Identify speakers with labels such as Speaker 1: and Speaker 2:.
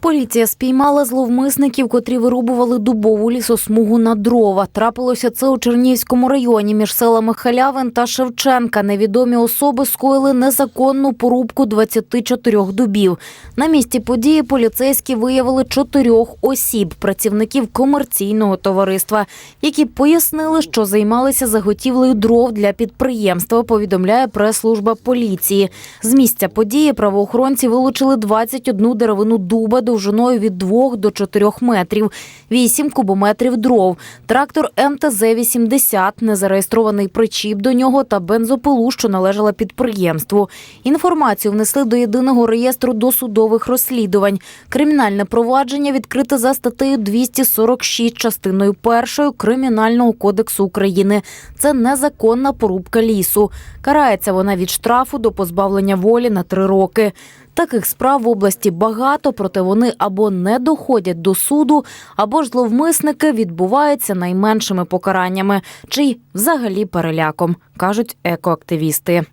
Speaker 1: Поліція спіймала зловмисників, котрі вирубували дубову лісосмугу на дрова. Трапилося це у Чернігівському районі між селами Халявин та Шевченка. Невідомі особи скоїли незаконну порубку 24 дубів. На місці події поліцейські виявили чотирьох осіб, працівників комерційного товариства, які пояснили, що займалися заготівлею дров для підприємства. Повідомляє прес-служба поліції. З місця події правоохоронці вилучили 21 деревину дуба довжиною від 2 до 4 метрів, 8 кубометрів дров, трактор МТЗ-80, незареєстрований причіп до нього та бензопилу, що належала підприємству. Інформацію внесли до єдиного реєстру досудових розслідувань. Кримінальне провадження відкрите за статтею 246 частиною першою Кримінального кодексу України. Це незаконна порубка лісу. Карається вона від штрафу до позбавлення волі на три роки. Таких справ в області багато, проте вони або не доходять до суду, або ж зловмисники відбуваються найменшими покараннями, чи й взагалі переляком, кажуть екоактивісти.